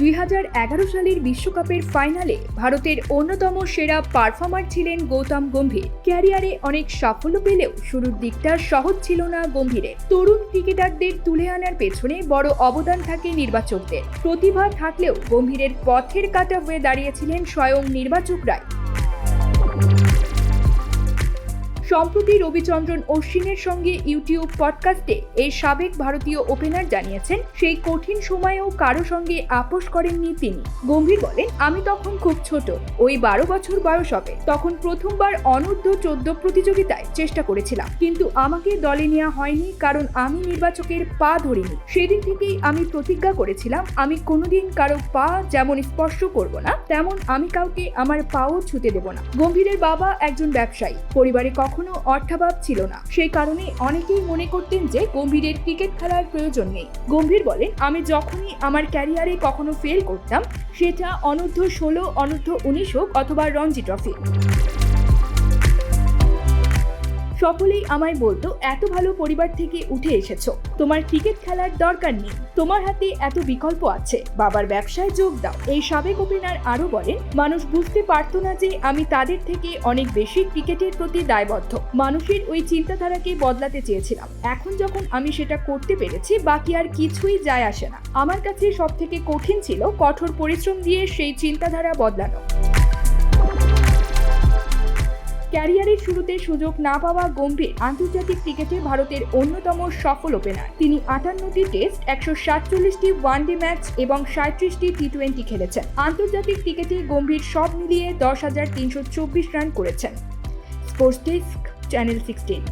দুই হাজার এগারো সালের বিশ্বকাপের ফাইনালে ভারতের অন্যতম সেরা পারফর্মার ছিলেন গৌতম গম্ভীর। ক্যারিয়ারে অনেক সাফল্য পেলেও শুরুর দিকটা সহজ ছিল না গম্ভীরের। তরুণ ক্রিকেটারদের তুলে আনার পেছনে বড় অবদান থাকে নির্বাচকদের। প্রতিভা থাকলেও গম্ভীরের পথের কাটা হয়ে দাঁড়িয়েছিলেন স্বয়ং নির্বাচকরাই সম্প্রতি রবিচন্দ্রন অশ্বিনের সঙ্গে ইউটিউব পডকাস্টে এই সাবেক ভারতীয় ওপেনার জানিয়েছেন, সেই কঠিন সময়েও কারও সঙ্গে আপোষ করেননি তিনি। গম্ভীর বলেন, আমি তখন খুব ছোট, ওই বারো বছর বয়স হবে। তখন প্রথমবার অনূর্ধ্ব চোদ্দ প্রতিযোগিতায় চেষ্টা করেছিলাম, কিন্তু আমাকে দলে নেওয়া হয়নি কারণ আমি নির্বাচকের পা ধরিনি। সেদিন থেকেই আমি প্রতিজ্ঞা করেছিলাম, আমি কোনোদিন কারও পা যেমন স্পর্শ করব না, তেমন আমি কাউকে আমার পাও ছুতে দেব না। গম্ভীরের বাবা একজন ব্যবসায়ী। পরিবারে কখনো অর্থাভাব ছিল না। সেই কারণে অনেকেই মনে করতেন যে গম্ভীরের ক্রিকেট খেলার প্রয়োজন নেই। গম্ভীর বলেন আমি যখনই আমার ক্যারিয়ারে কখনো ফেল করতাম, সেটা অনূর্ধ্ব ষোলো, অনূর্ধ্ব উনিশ হোক অথবা রঞ্জি ট্রফি। সকলেই আমায় বলতো, এত ভালো পরিবার থেকে উঠে এসেছ। তোমার ক্রিকেট খেলার দরকার নেই। তোমার হাতে এত বিকল্প আছে। বাবার ব্যবসায় যোগ দাও। এই সাবেক ওপেনার আরও বলেন, মানুষ বুঝতে পারতো না যে আমি তাদের থেকে অনেক বেশি ক্রিকেটের প্রতি দায়বদ্ধ। মানুষের ওই চিন্তাধারাকে বদলাতে চেয়েছিলাম। এখন যখন আমি সেটা করতে পেরেছি, বাকি আর কিছুই যায় আসে না। আমার কাছে সব থেকে কঠিন ছিল কঠোর পরিশ্রম দিয়ে সেই চিন্তাধারা বদলানো। ক্যারিয়ারের শুরুতে সুযোগ না পাওয়া গম্ভীর আন্তর্জাতিক ক্রিকেটে ভারতের অন্যতম সফল ওপেনার। তিনি আটান্নটি টেস্ট, একশো সাতচল্লিশটি ওয়ান ডে ম্যাচ এবং সাঁত্রিশটি টি টোয়েন্টি খেলেছেন। আন্তর্জাতিক ক্রিকেটে গম্ভীর সব মিলিয়ে দশ হাজার তিনশো চব্বিশ রান করেছেন। Sports desk, channel sixteen.